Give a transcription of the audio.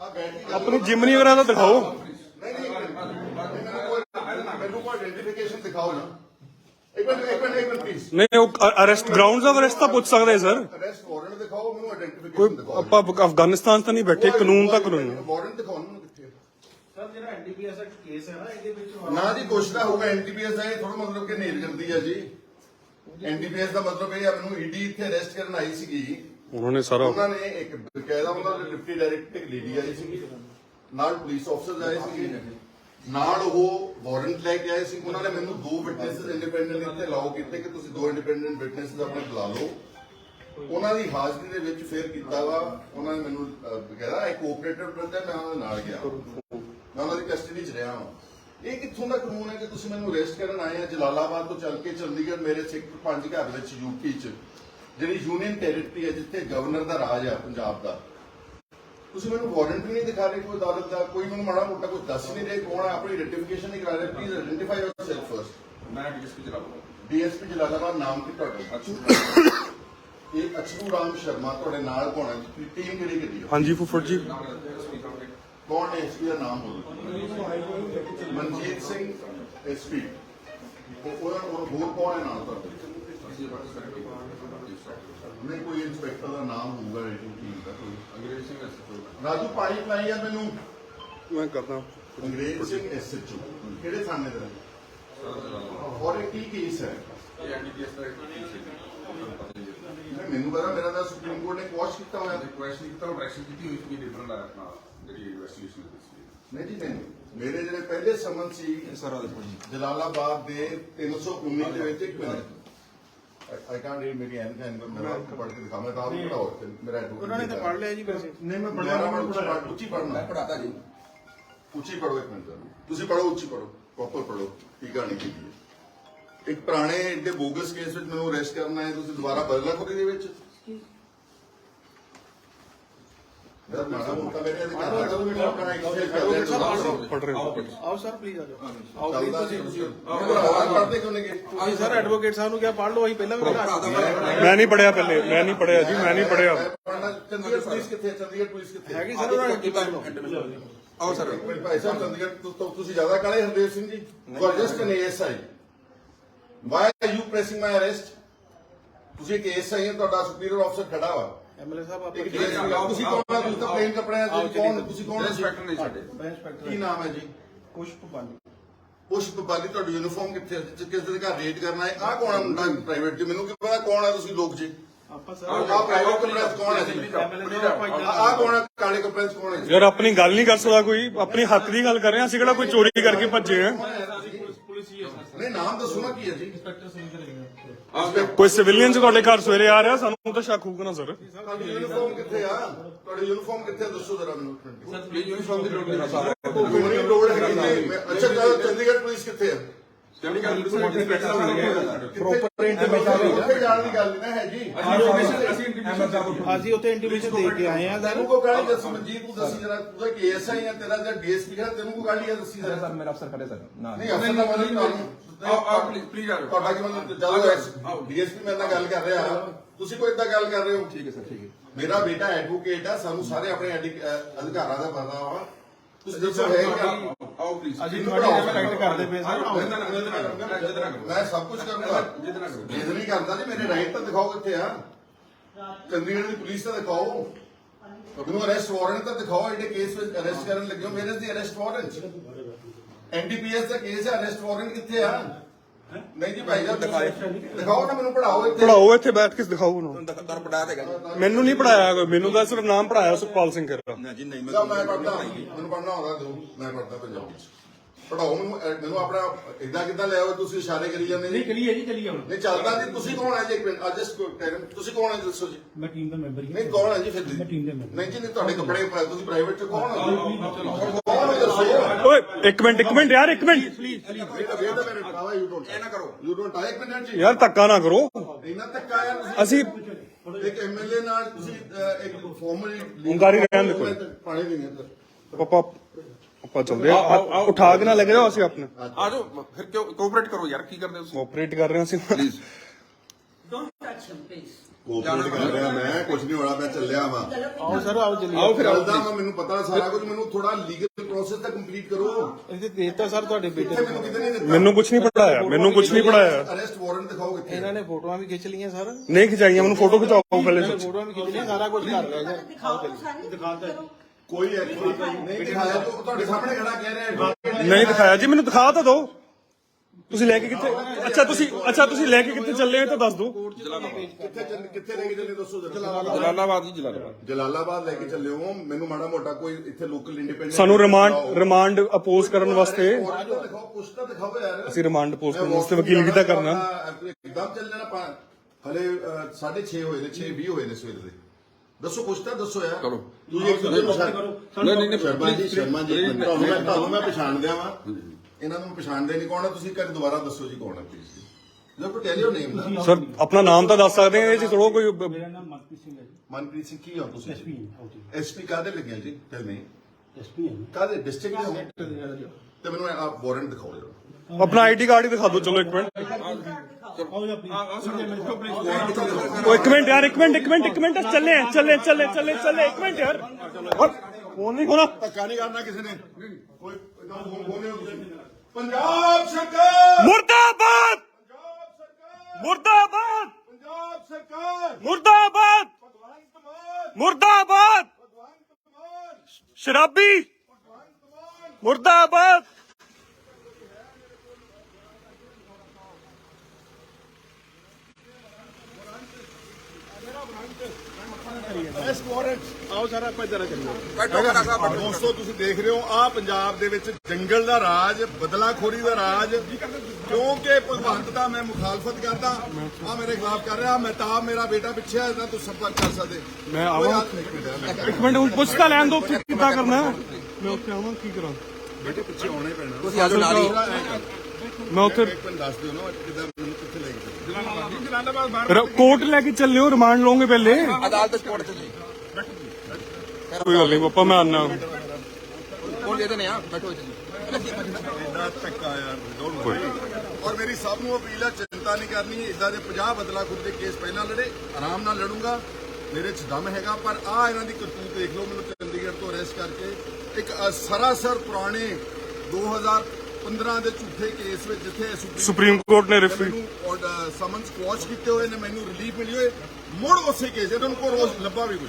ਆਪਣੀ ਜਿਮਨੀ ਵਗੈਰਾ ਤਾਂ ਦਿਖਾਓ। ਨਹੀਂ ਨਹੀਂ ਮੈਨੂੰ ਕੋਈ ਆਇਡੈਂਟੀਫਿਕੇਸ਼ਨ ਦਿਖਾਓ ਨਾ। ਇੱਕ ਮਿੰਟ ਇੱਕ ਮਿੰਟ ਇੱਕ ਮਿੰਟ ਪਲੀਜ਼ ਨਹੀਂ ਉਹ ਅਰੈਸਟ ਗਰਾਊਂਡਸ ਆਫ ਅਰੈਸਟ ਤਾਂ ਪੁੱਛ ਸਕਦੇ ਸਰ ਅਰੈਸਟ ਵਾਰੰਟ ਦਿਖਾਓ ਮੈਨੂੰ ਕੋਈ ਆਇਡੈਂਟੀਫਿਕੇਸ਼ਨ ਦਿਖਾਓ। ਆਪਾਂ ਅਫਗਾਨਿਸਤਾਨ ਤਾਂ ਨਹੀਂ ਬੈਠੇ ਕਾਨੂੰਨ ਤਾਂ ਕਾਨੂੰਨ ਹੈ। ਵਾਰੰਟ ਦਿਖਾਓ ਮੈਨੂੰ ਕਿੱਥੇ ਹੈ। ਸਰ ਜਿਹੜਾ ਐਨਡੀਪੀਐਸ ਦਾ ਕੇਸ ਹੈ ਨਾ ਇਹਦੇ ਵਿੱਚ ਨਾ ਜੀ ਕੁਛ ਤਾਂ ਹੋਊਗਾ ਐਨਟੀਪੀਐਸ ਦਾ ਇਹ ਥੋੜਾ ਮਤਲਬ ਕਿ ਨੇਲਗੰਦੀ ਆ ਜੀ। ਐਨਟੀਪੀਐਸ ਦਾ ਮਤਲਬ ਇਹ ਆ ਮੈਨੂੰ ਈਡੀ ਇੱਥੇ ਅਰੈਸਟ ਕਰਨ ਆਈ ਸੀਗੀ। ਉਹਨਾਂ ਨੇ ਸਾਰਾ ਉਹਨਾਂ ਨੇ ਇੱਕ ਬਕਾਇਦਾ ਉਹਨਾਂ ਦੇ deputy director lady I C ਨਾਲ ਪੁਲਿਸ ਅਫਸਰ ਆਏ ਸੀ ਨਾਲ ਉਹ ਵਾਰੰਟ ਲੈ ਕੇ ਆਏ ਸੀ। ਉਹਨਾਂ ਨੇ ਮੈਨੂੰ ਦੋ ਵਿਟਨੈਸਸ ਇੰਡੀਪੈਂਡੈਂਟ ਇੱਥੇ ਅਲਾਉ ਕੀਤੇ ਕਿ ਤੁਸੀਂ ਦੋ ਇੰਡੀਪੈਂਡੈਂਟ ਵਿਟਨੈਸਸ ਆਪਣੇ ਬੁਲਾ ਲਓ। ਉਹਨਾਂ ਦੀ ਹਾਜ਼ਰੀ ਦੇ ਵਿੱਚ ਫੇਰ ਕੀਤਾ ਵਾ। ਉਹਨਾਂ ਨੇ ਮੈਨੂੰ ਅਹ, ਇੱਕ ਕੋਆਪਰੇਟਰ ਬੰਦਾ ਮੈਂ ਉਹਨਾਂ ਨਾਲ ਗਿਆ। ਮੈਂ ਉਹਨਾਂ ਦੀ ਕਸਟਡੀ 'ਚ ਰਿਹਾ ਹਾਂ ਇਹ ਕਿੱਥੋਂ ਦਾ ਕਾਨੂੰਨ ਹੈ ਕਿ ਤੁਸੀਂ ਮੈਨੂੰ ਅਰੈਸਟ ਕਰਨ ਆਏ ਆ? ਜਲਾਲਾਬਾਦ ਤੋਂ ਚੱਲ ਕੇ ਚੰਡੀਗੜ੍ਹ ਮੇਰੇ ਸੈਕਟਰ 5 ਘਰ ਵਿੱਚ ਯੂਪੀ 'ਚ। ਜਿਹੜੀ ਯੂਨੀਅਨ ਟੈਰੀਟਰੀ ਹੈ ਜਿੱਥੇ ਗਵਰਨਰ ਦਾ ਰਾਜ ਆ ਪੰਜਾਬ ਦਾ ਤੁਸੀਂ ਮੈਨੂੰ ਵਾਰੰਟ ਵੀ ਨਹੀਂ ਦਿਖਾ ਰਹੇ ਕੋਈ ਅਦਾਲਤ ਦਾ ਕੋਈ ਮੈਨੂੰ ਮਾੜਾ ਮੋਟਾ ਕੁਝ ਦੱਸ ਹੀ ਨਹੀਂ ਰਹੇ ਕੌਣ ਹੈ ਆਪਣੀ ਆਈਡੈਂਟੀਫਿਕੇਸ਼ਨ ਨਹੀਂ ਕਰਾ ਰਹੇ ਪਲੀਜ਼ ਆਇਡੈਂਟੀਫਾਈ ਯੋਰਸੈਲਫ ਫਰਸਟ ਮੈਂ ਡੀਐਸਪੀ ਜਲਾਲਾਬਾਦ ਡੀਐਸਪੀ ਜਲਾਲਾਬਾਦ ਨਾਮ ਕੀ ਤੁਹਾਡਾ? ਇਹ ਅਛਰੂ ਰਾਮ ਸ਼ਰਮਾ ਤੁਹਾਡੇ ਨਾਲ ਕੌਣ ਹੈ? ਟੀਮ ਕਿਹੜੀ ਕਿਹੜੀ ਹੈ? ਹਾਂਜੀ ਫੁੱਫੜ ਜੀ। ਕੌਣ ਹੈ ਐਸਪੀ ਦਾ ਨਾਮ ਬੋਲੋ? ਮਨਜੀਤ ਸਿੰਘ ਐਸਪੀ ਉਹਨਾਂ ਹੋਰ ਹੋਰ ਕੌਣ ਹੈ ਨਾਲ ਤੁਹਾਡੇ? ਨਹੀਂ ਕੋਈ ਇੰਸਪੈਕਟਰ ਦਾ ਨਾਮ ਹੋਊਗਾ ਰੇਟਿੰਗ ਟੀਮ ਦਾ ਕੋਈ ਅੰਗਰੇਜ਼ ਸਿੰਘ ਐਸਪੀ ਰਾਜੂ ਪਾਣੀ ਪਿਲਾਈ ਯਾਰ ਮੈਨੂੰ ਮੈਂ ਕਰਦਾ ਅੰਗਰੇਜ਼ ਸਿੰਘ ਐਸਐਚਓ ਕਿਹੜੇ ਥਾਣੇ ਦਾ ਔਰ ਇਹ ਕੀ ਕੇਸ ਹੈ ਇਹ ਐਨਡੀਪੀਐਸ ਦਾ ਇੱਕ ਮੈਨੂੰ ਪਤਾ ਮੇਰਾ ਤਾਂ ਸੁਪਰੀਮ ਕੋਰਟ ਨੇ ਕੁਐਸ਼ ਕੀਤਾ ਹੋਇਆ ਰਿਕੁਐਸਟ ਕੀਤਾ ਉਹ ਐਕਸ਼ਨ ਕੀਤੀ ਹੋਈ ਸੀ ਡਿਫਰੈਂਟ ਆਪਣਾ ਜਿਹੜੀ ਇਨਵੈਸਟੀਗੇਸ਼ਨ ਦੇ ਨਹੀਂ ਜੀ ਨਹੀਂ ਮੇਰੇ ਜਿਹੜੇ ਪਹਿਲੇ ਸਮਨ ਸੀ ਜਲਾਲਾਬਾਦ ਦੇ 319 ਦੇ ਵਿੱਚ ਇੱਕ ਮਿੰਟ। ਆਈ ਕਾਂਟ ਰੀਡ ਮੇਰੀ ਐਨਕ ਐਨਕ ਮੇਰਾ ਪੜ੍ਹ ਕੇ ਦਿਖਾ ਮੈਂ ਤਾਂ ਆਪ ਹੀ ਪੜਾਓ ਮੇਰਾ advocate ਉਹਨਾਂ ਨੇ ਤਾਂ ਪੜ੍ਹ ਲਿਆ ਜੀ ਵੈਸੇ ਨਹੀਂ ਮੈਂ ਪੜਿਆ ਮੈਂ ਉੱਚੀ- ਉੱਚੀ ਪੜਨਾ ਪੜਾਤਾ ਜੀ ਉੱਚੀ ਪੜੋ ਇੱਕ ਮਿੰਟ ਤੁਸੀਂ ਪੜੋ ਉੱਚੀ ਪੜੋ ਪ੍ਰੋਪਰ ਪੜੋ ਕੀ ਕਹਾਣੀ ਕੀ ਹੈ ਇੱਕ ਪੁਰਾਣੇ ਏਡੇ ਬੋਗਸ ਕੇਸ ਵਿੱਚ ਮੈਨੂੰ ਅਰੈਸਟ ਕਰਨਾ ਹੈ ਤੁਸੀਂ ਦੁਬਾਰਾ ਬਦਲਾ ਖੋਰੀ ਦੇ ਵਿੱਚ ਮੇਰਾ ਮਾੜਾ ਮੋਟਾ ਮੇਰੇ ਅਧਿਕਾਰ ਹੈ ਤਾਂ ਮੈਂ ਆਪਣਾ ਐਕਸਰਸਾਈਜ਼ ਕਰ ਰਿਹਾ ਪੜ ਰਹੇ ਹੋ ਆਓ ਸਰ ਪਲੀਜ਼ ਆ ਜਾਓ ਆਓ please ਤੁਸੀਂ ਤੁਸੀਂ ਸਰ ਐਡਵੋਕੇਟ ਸਾਹਿਬ ਨੂੰ ਕਿਹਾ ਪੜ੍ਹ ਲਓ ਅਸੀਂ ਪਹਿਲਾਂ ਵੀ ਪੜ੍ਹਾ ਮੈਂ ਨਹੀਂ ਪੜਿਆ ਪਹਿਲੇ, ਮੈਂ ਨਹੀਂ ਪੜਿਆ ਜੀ, ਮੈਂ ਨਹੀਂ ਪੜਿਆ। ਚੰਡੀਗੜ੍ਹ ਪੁਲਿਸ ਕਿੱਥੇ ਚੰਡੀਗੜ੍ਹ ਪੁਲਿਸ ਕਿੱਥੇ ਹੈਗੀ ਸਰ ਉਹਨਾਂ ਨੇ ਪੜ੍ਹ ਆਓ ਸਰ ਭਾਈ ਸਾਹਿਬ ਚੰਡੀਗੜ੍ਹ ਤੁਸੀਂ ਜ਼ਿਆਦਾ ਕਾਲੇ Hardev Singh ji. You are just an ASI why are you pressing my arrest ਤੁਸੀਂ ਇੱਕ ਏਐਸਆਈ ਹੋ ਤੁਹਾਡਾ ਸੁਪੀਰੀਅਰ ਅਫਸਰ ਖੜਾ ਵਾ। ਐਮਐਲਏ ਸਾਹਿਬ ਆਪਾਂ ਇੱਕ ਤੁਸੀਂ ਕੌਣ ਆ? ਤੁਸੀਂ ਤਾਂ ਪਲੇਨ ਕੱਪੜਿਆਂ ਚ ਕੌਣ? ਤੁਸੀਂ ਕੌਣ ਹੋ ਜੀ? ਇੰਸਪੈਕਟਰ ਨਹੀਂ ਸਾਡੇ। ਮੈਂ ਇੰਸਪੈਕਟਰ ਕੀ ਨਾਮ ਹੈ ਜੀ? ਪੁਸ਼ਪ ਬਾਲੀ ਪੁਸ਼ਪ ਬਾਲੀ ਤੁਹਾਡੀ ਯੂਨੀਫਾਰਮ ਕਿੱਥੇ ਹੈ ਜਿ- ਕਿਸੇ ਦੇ ਘਰ ਰੇਡ ਕਰਨਾ ਹੈ? ਆਹ ਕੌਣ ਹੈ ਮੁੰਡਾ ਪ੍ਰਾਈਵੇਟ ਜੀ ਮੈਨੂੰ ਕੀ ਪਤਾ ਕੌਣ ਹੈ ਤੁਸੀਂ ਲੋਕ ਜੀ? ਆਪਾਂ ਸਰ ਪ੍ਰਾਈਵੇਟ ਕੌਣ ਹੈ ਜੀ? ਕੌਣ ਕਾਲੇ ਕੌਣ ਹੈ ਯਾਰ ਆਪਣੀ ਗੱਲ ਨਹੀਂ ਕਰ ਸਕਦਾ ਕੋਈ। ਆਪਣੀ ਹੱਕ ਦੀ ਗੱਲ ਕਰ ਰਹੇ ਹਾਂ। ਅਸੀਂ ਕਿਹੜਾ ਕੋਈ ਚੋਰੀ ਕਰਕੇ ਭੱਜੇ ਆ ਨਹੀਂ ਨਾਮ ਦੱਸੋ ਨਾ ਕੀ ਹੈ ਜੀ? ਕੋਈ ਸਿਵਿਲੀਅਨ ਤੁਹਾਡੇ ਘਰ ਸਵੇਰੇ ਆ ਰਿਹਾ? ਸਾਨੂੰ ਤਾਂ ਸ਼ੱਕ ਹੋਊਗਾ ਨਾ ਸਰ। ਤੁਹਾਡੀ ਯੂਨੀਫਾਰਮ ਕਿੱਥੇ ਆ? ਤੁਹਾਡੀ ਯੂਨੀਫਾਰਮ ਕਿੱਥੇ ਆ? ਦੱਸੋ ਜ਼ਰਾ ਮੈਨੂੰ ਇਹ ਯੂਨੀਫਾਰਮ ਦੀ ਲੋੜ ਨਹੀਂ ਸਰ ਹੈ ਕਿੱਥੇ ਅੱਛਾ ਚੰਡੀਗੜ੍ਹ ਪੁਲਿਸ ਕਿੱਥੇ ਆ? ਚੰਡੀਗੜ੍ਹ ਪੁਲਿਸ ਨੇ ਇੰਸਪੈਕਟਰ ਪ੍ਰੋਪਰ ਇੰਟੀਮੇਸ਼ਨ ਉੱਥੇ ਜਾਣ ਦੀ ਗੱਲ ਨਹੀਂ ਨਾ ਹੈ ਜੀ ਅਸੀਂ ਇੰਟੀਮੇਸ਼ਨ ਅਸੀਂ ਉੱਥੇ ਇੰਟੀਮੇਸ਼ਨ ਦੇ ਕੇ ਆਏ ਆ ਤੈਨੂੰ ਕੋ ਗਾਲੀ ਦੱਸੀ ਮਨਜੀਤ ਤੂੰ ਦੱਸੀ ਜਰਾ। ਤੂੰ ਤਾਂ ਕੇਐਸਆਈ ਆ ਤੇਰਾ ਜਿਹੜਾ ਡੀਐਸਪੀ ਹੈ ਤੈਨੂੰ ਕੋ ਗਾਲੀ ਆ ਦੱਸੀ ਜਰਾ। ਸਰ ਮੇਰਾ ਅਫਸਰ ਖੜੇ ਸਰ। ਨਾ ਨਹੀਂ ਅਫਸਰ ਦਾ ਮਤਲਬ ਤੁਹਾਨੂੰ ਆਓ ਆਓ ਪਲੀਜ਼ ਪਲੀਜ਼ ਆ ਤੁਹਾਡਾ ਕੀ ਮਤਲਬ? ਜਦੋਂ ਡੀਐਸਪੀ ਮੇਰੇ ਨਾਲ ਗੱਲ ਕਰ ਰਿਹਾ। ਤੁਸੀਂ ਕੋਈ ਇਦਾਂ ਗੱਲ ਕਰ ਰਹੇ ਹੋ? ਠੀਕ ਹੈ ਸਰ ਠੀਕ ਹੈ। ਮੇਰਾ ਬੇਟਾ ਐਡਵੋਕੇਟ ਆ ਸਾਨੂੰ ਸਾਰੇ ਆਪਣੇ ਅਧਿਕਾਰਾਂ ਦਾ ਪਤਾ ਵਾ। ਤੁਸੀਂ ਦੱਸੋ ਹੈ ਕੀ ਆਓ ਪਲੀਜ਼ ਅਸੀਂ ਤੁਹਾਡੀ ਰਿਸਪੈਕਟ ਕਰਦੇ ਪਏ ਸਰ। ਮੈਂ ਸਭ ਕੁਝ ਕਰੂੰਗਾ ਜਿੱਦ ਨਾ ਕਰੋ। ਜਿੱਦ ਨਹੀਂ ਕਰਦਾ ਜੀ ਮੇਰੇ ਰਾਈਟ ਤਾਂ ਦਿਖਾਓ ਕਿੱਥੇ ਆ। ਚੰਡੀਗੜ੍ਹ ਦੀ ਪੁਲਿਸ ਤਾਂ ਦਿਖਾਓ। ਮੈਨੂੰ ਅਰੈਸਟ ਵਾਰੰਟ ਤਾਂ ਦਿਖਾਓ ਇਹਦੇ ਕੇਸ ਵਿੱਚ ਅਰੈਸਟ ਕਰਨ ਲੱਗੇ ਹੋ। ਮੇਰੇ ਦੀ ਅਰੈਸਟ ਵਾਰੰਟ ਐਨਡੀਪੀਐਸ ਦਾ ਕੇਸ ਹੈ ਅਰੈਸਟ ਵਾਰੰਟ ਕਿੱਥੇ ਆ? ਨਹੀਂ ਜੀ ਭਾਈ ਸਾਹਿਬ ਦਿਖਾਓ। ਨਾ ਮੈਨੂੰ ਪੜਾਓ ਇੱਥੇ। ਪੜਾਓ ਇੱਥੇ ਬੈਠ ਕੇ ਦਿਖਾਓ ਉਹਨੂੰ। ਤੁਹਾਨੂੰ ਪੜਾ ਦੇਗਾ ਮੈਨੂੰ ਨਹੀਂ ਪੜਾਇਆ ਕੋਈ ਮੈਨੂੰ ਤਾਂ ਸਿਰਫ ਨਾਮ ਪੜਾਇਆ ਸੁਖਪਾਲ ਸਿੰਘ ਖੇਰਾ ਨਾ ਜੀ ਨਹੀਂ ਮੈਂ ਪੜਦਾ ਮੈਨੂੰ ਪੜਨਾ ਆਉਂਦਾ ਦੋ ਮੈਂ ਪੜਦਾ ਪੰਜਾਬੀ ਚ ਪੜਾਓ ਮੈਨੂੰ ਅਹ ਮੈਨੂੰ ਆਪਣਾ ਇਦਾਂ ਕਿੱਦਾਂ ਲਿਆ ਹੋਇਆ ਤੁਸੀਂ ਇਸ਼ਾਰੇ ਕਰੀ ਜਾਂਦੇ ਜੀ। ਚਲੀਏ ਜੀ ਚਲੀਏ ਹੁਣ। ਨਹੀਂ ਚੱਲਦਾ ਜੀ ਤੁਸੀਂ ਕੌਣ ਹੈ ਜੀ ਇੱਕ ਮਿੰਟ? ਜਸਟ ਤੁਸੀਂ ਕੌਣ ਹੈ ਦੱਸੋ ਜੀ? ਮੈਂ ਟੀਮ ਦਾ ਮੈਂਬਰ ਹੀ ਨਹੀਂ ਕੌਣ ਹੈ ਜੀ ਫਿਰ? ਮੈਂ ਟੀਮ ਦੇ ਮੈਂਬਰ ਨਹੀਂ ਜੀ ਨਹੀਂ ਤੁਹਾਡੇ ਕੱਪੜੇ ਪਾ- ਤੁਸੀਂ ਪ੍ਰਾਈਵੇਟ ਚ ਕੌਣ ਹੋ ਕੌਣ ਹੈ ਦੱਸੋ? ਓਏ ਇੱਕ ਮਿੰਟ ਇੱਕ ਮਿੰਟ ਯਾਰ ਇੱਕ ਮਿੰਟ। ਵੇਟ ਵੇਟ ਮਿੰਟ ਆਵਾ ਯੂ ਡੋਨਟ ਇਹ ਨਾ ਕਰੋ। ਯੂ ਡੋਨਟ ਆ ਇੱਕ ਮਿੰਟ ਜੀ। ਯਾਰ ਧੱਕਾ ਨਾ ਕਰੋ। ਇੰਨਾ ਧੱਕਾ ਯਾਰ ਤੁਸੀਂ। ਅਸੀਂ ਇੱਕ ਐਮਐਲਏ ਨਾਲ ਤੁਸੀਂ ਅਹ, ਇੱਕ ਫਾਰਮਲ ਹੁੰਗਾਰੀ ਰਹਿਣ ਦੇ ਕੋਈ। ਪਾਣੀ ਦੇਣੀ ਇੱਧਰ ਪਾਪਾ ਆਪਾਂ ਚੱਲਦੇ ਆ ਉਠਾ ਕੇ ਨਾ ਲੱਗ ਜਾਓ ਅਸੀਂ ਆਪਣੇ। ਆ ਜਾਓ ਫਿਰ ਕਿਉਂ ਕੋਆਪਰੇਟ ਕਰੋ ਯਾਰ ਕੀ ਕਰਦੇ ਹੋ ਤੁਸੀਂ? ਆਪਰੇਟ ਕਰ ਰਹੇ ਹਾਂ ਅਸੀਂ। Please Don't touch him, please. Cooperate ਕਰ ਰਿਹਾ ਮੈਂ ਕੁਝ ਨਹੀਂ ਹੋਣਾ ਮੈਂ ਚੱਲਿਆ ਵਾਂ। ਆਓ ਸਰ ਆਓ ਚੱਲੀਏ। ਆਓ ਫਿਰ ਚੱਲਦਾ ਵਾਂ ਮੈਨੂੰ ਪਤਾ ਸਾਰਾ ਕੁਝ ਮੈਨੂੰ ਥੋੜਾ ਲੀਗਲ ਪ੍ਰੋਸੈਸ ਤਾਂ ਕੰਪਲੀਟ ਕਰੋ। ਇੱਥੇ ਦੇਤਾ ਸਰ ਤੁਹਾਡੇ ਬੇਟੇ ਮੈਨੂੰ ਕਿਤੇ ਨਹੀਂ ਦਿੱਤਾ। ਮੈਨੂੰ ਕੁਝ ਨਹੀਂ ਪੜਾਇਆ ਮੈਨੂੰ ਕੁਝ ਨਹੀਂ ਪੜਾਇਆ ਅਰੈਸਟ ਵਾਰੰਟ ਦਿਖਾਓ ਕਿੱਥੇ ਇਹਨਾਂ ਨੇ ਫੋਟੋਆਂ ਵੀ ਖਿੱਚ ਲਈਆਂ ਸਰ। ਨਹੀਂ ਖਿਚਾਈਆਂ ਮੈਨੂੰ ਫੋਟੋ ਖਿਚਾਓ ਪਹਿਲੇ ਨੇ ਫੋਟੋਆਂ ਵੀ ਖਿੱਚ ਲਈਆਂ ਸਾਰਾ ਕੁਝ ਕਰ ਲਿਆ ਸਰ। ਕੋਈ ਐਕਸ਼ਨ ਨਹੀਂ ਦਿਖਾਇਆ। ਤੋ ਤੁਹਾਡੇ ਸਾਹਮਣੇ ਖੜਾ ਕਹਿ ਰਿਹਾ ਹੈ ਨਹੀਂ ਦਿਖਾਇਆ। ਜੀ ਮੈਨੂੰ ਦਿਖਾ ਤਾਂ ਦਿਓ। ਤੁਸੀਂ ਲੈ ਕੇ ਕਿੱਥੇ ਅੱਛਾ ਤੁਸੀਂ ਅੱਛਾ ਤੁਸੀਂ ਲੈ ਕੇ ਕਿੱਥੇ ਚੱਲੇ ਹੋ ਤਾਂ ਦੱਸ ਦਿਓ। ਕਿੱਥੇ ਚੱਲ ਕਿੱਥੇ ਲੈ ਕੇ ਚੱਲੇ ਦੱਸੋ ਜਰਾ। ਜਲਾਲਾਬਾਦ। ਜੀ ਜਲਾਲਾਬਾਦ। ਜਲਾਲਾਬਾਦ ਲੈ ਕੇ ਚੱਲੇ ਹੋ। ਮੈਨੂੰ ਮਾੜਾ ਮੋਟਾ ਕੋਈ ਇੱਥੇ ਲੋਕਲ ਇੰਡੀਪੈਂਡੈਂਟ ਸਾਨੂੰ ਰਿਮਾਂਡ ਰਿਮਾਂਡ ਅਪੋਜ਼ ਕਰਨ ਵਾਸਤੇ ਵਾਰੰਟ ਤਾਂ ਦਿਖਾਓ ਪੁੱਛ ਤਾਂ ਦਿਖਾਓ ਯਾਰ। ਅਸੀਂ ਰਿਮਾਂਡ ਅਪੋਜ਼ ਕਰਨ ਵਾਸਤੇ ਵਕੀਲਗੀ ਤਾਂ ਕਰਨਾ? ਇੱਕਦਮ ਚੱਲ ਜਾਣਾ ਪਾ ਹਲੇ 6:30 ਹੋਏ ਨੇ 6:20 ਹੋਏ ਨੇ ਸਵੇਰ ਦੇ। ਦੱਸੋ ਕੁਛ ਤਾਂ ਦੱਸੋ ਯਾਰ। ਕਰੋ। ਤੁਸੀਂ ਇੱਕ ਦੂਜੇ ਨੂੰ ਛੱਡ- ਨਹੀਂ ਨਹੀਂ ਨਹੀਂ ਸ਼ਰਮਾ ਜੀ ਸ਼ਰਮਾ ਜੀ ਤੁਹਾਨੂੰ ਮੈਂ ਤੁਹਾਨੂੰ ਮੈਂ ਪਛਾਣਦਿਆ ਵਾਂ। ਇਹਨਾਂ ਨੂੰ ਪਛਾਣਦੇ ਨਹੀਂ ਕੌਣ ਹੈ ਤੁਸੀਂ ਕਰ ਦੁਬਾਰਾ ਦੱਸੋ ਜੀ ਕੌਣ ਹੈ ਪਲੀਜ਼ ਲੋਕ ਟੈਲ ਯੋਰ ਨੇਮ ਨਾ ਸਰ ਆਪਣਾ ਨਾਮ ਤਾਂ ਦੱਸ ਸਕਦੇ ਆ ਇਹ ਚ ਥੋੜਾ ਕੋਈ ਮੇਰਾ ਨਾਮ ਮਨਪ੍ਰੀਤ ਸਿੰਘ ਹੈ ਜੀ। ਮਨਪ੍ਰੀਤ ਸਿੰਘ ਕੀ ਹੋ ਤੁਸੀਂ? ਐਸਪੀ ਐਸਪੀ ਕਾਦੇ ਲੱਗੇ ਜੀ? ਟੈਲ ਮੀ ਐਸਪੀ ਹਾਂ ਕਾਦੇ ਡਿਸਟ੍ਰਿਕਟ ਦੇ ਹੋ? ਤੇ ਮੈਨੂੰ ਆਪ ਵਾਰੰਟ ਦਿਖਾਓ ਜਰਾ। ਆਪਣਾ ਆਈਡੀ ਕਾਰਡ ਹੀ ਦਿਖਾ ਦਿਓ ਚਲੋ ਇੱਕ ਮਿੰਟ। ਆਓ ਜੀ ਆਪਣੀ ਉਹ ਇੱਕ ਮਿੰਟ ਯਾਰ ਇੱਕ ਮਿੰਟ ਇੱਕ ਮਿੰਟ ਇੱਕ ਮਿੰਟ ਚੱਲੇ ਆ, ਚੱਲੇ ਚੱਲੇ ਚੱਲੇ ਚੱਲੇ ਇੱਕ ਮਿੰਟ ਯਾਰ ਔਰ ਫੋਨ ਨਹੀਂ ਖੋਣਾ ਧੱਕਾ ਨਹੀਂ ਕਰਨਾ ਕਿਸੇ ਨੇ ਕੋਈ ਇਦਾਂ ਫੋਨ ਖੋਨੇ ਹੋ ਤੁਸੀਂ ਪੰਜਾਬ ਸਰਕਾਰ ਮੁਰਦਾਬਾਦ ਪੰਜਾਬ ਸਰਕਾਰ ਮੁਰਦਾਬਾਦ ਪੰਜਾਬ ਸਰਕਾਰ ਮੁਰਦਾਬਾਦ ਭਗਵੰਤ ਮਾਨ ਮੁਰਦਾਬਾਦ ਭਗਵੰਤ ਮਾਨ ਸ਼ਰਾਬੀ ਭਗਵੰਤ ਮਾਨ ਮੁਰਦਾਬਾਦ ਇਸ ਵਾਰੰਟ ਆਓ ਸਰ ਆਪਾਂ ਇੱਧਰ ਚੱਲੀਏ। ਬੈਠੋ ਕਾਕਾ ਸਾਹਿਬ ਬੈਠੋ ਦੋਸਤੋ ਤੁਸੀਂ ਦੇਖ ਰਹੇ ਹੋ ਆ ਪੰਜਾਬ ਦੇ ਵਿੱਚ ਜੰਗਲ ਦਾ ਰਾਜ ਬਦਲਾਖੋਰੀ ਦਾ ਰਾਜ। ਕਿਉਂਕਿ ਭਗਵੰਤ ਦਾ ਮੈਂ ਮੁਖਾਲਫਤ ਕਰਦਾ ਆ ਮੇਰੇ ਖਿਲਾਫ ਕਰ ਰਿਹਾ ਮਹਿਤਾਬ ਮੇਰਾ ਬੇਟਾ ਪਿੱਛੇ ਹੈ ਤਾਂ ਤੁਸੀਂ ਸੰਪਰਕ ਕਰ ਸਕਦੇ। ਮੈਂ ਆਵਾਂ। ਇੱਕ ਮਿੰਟ ਹੁਣ ਪੁੱਛ ਤਾਂ ਲੈਣ ਦੋ ਕਿੱਦਾਂ ਕਰਨਾ? ਮੈਂ ਉੱਥੇ ਆਵਾਂ ਕੀ ਕਰਾਂ? ਬੇਟੇ ਪਿੱਛੇ ਆਉਣਾ ਹੀ ਪੈਣਾ। ਤੁਸੀਂ ਆਜੋ ਨਾਲ ਹੀ। ਮੈਂ ਉੱਥੇ ਦੱਸ ਦਿਓ ਨਾ ਕਿਦਾਂ ਲੈ ਕੇ ਕੋਰਟ ਲੈ ਕੇ ਚੱਲਿਓ ਰਿਮਾਂਡ ਲਓਗੇ ਪਹਿਲੇ? ਅਦਾਲਤ ਕੋਰਟ ਚ ਜੀ। ਕੋਈ ਗੱਲ ਨਹੀਂ ਪਾਪਾ ਮੈਂ ਆਨਾ। ਕੋਲ ਦੇ ਦੇਣੇ ਆ ਬੈਠੋ ਜੀ ਇੰਨਾ ਧੱਕਾ ਯਾਰ ਡੋਂਟ ਔਰ ਮੇਰੀ ਸਭ ਨੂੰ ਅਪੀਲ ਹੈ ਚਿੰਤਾ ਨਹੀਂ ਕਰਨੀ ਇਦਾਂ ਦੇ 50 ਬਦਲਾ ਖੁਦ ਦੇ ਕੇਸ ਪਹਿਲਾਂ ਲੜੇ ਆਰਾਮ ਨਾਲ ਲੜੂੰਗਾ। ਮੇਰੇ ਚ ਦਮ ਹੈਗਾ ਪਰ ਆ ਇਹਨਾਂ ਦੀ ਕਰਤੂਤ ਦੇਖ ਲਓ ਮੈਨੂੰ ਚੰਡੀਗੜ੍ਹ ਤੋਂ ਅਰੈਸਟ ਕਰਕੇ। ਇੱਕ ਸਰਾਸਰ ਪੁਰਾਣੇ 2015 ਦੇ ਝੂਠੇ ਕੇਸ ਵਿੱਚ ਜਿੱਥੇ ਸੁਪਰੀਮ ਕੋਰਟ ਨੇ ਰਿਫਰੀ ਸਮਨਸ ਸਮਨ ਕੀਤੇ ਹੋਏ ਨੇ, ਮੈਨੂੰ ਰਿਲੀਫ ਮਿਲੀ ਹੋਏ ਮੁੜ ਉਸੇ ਕੇਸ ਇਹਨਾਂ ਨੂੰ ਕੋਈ ਰੋਜ਼ ਲੱਭਾ ਵੀ ਕੋਈ।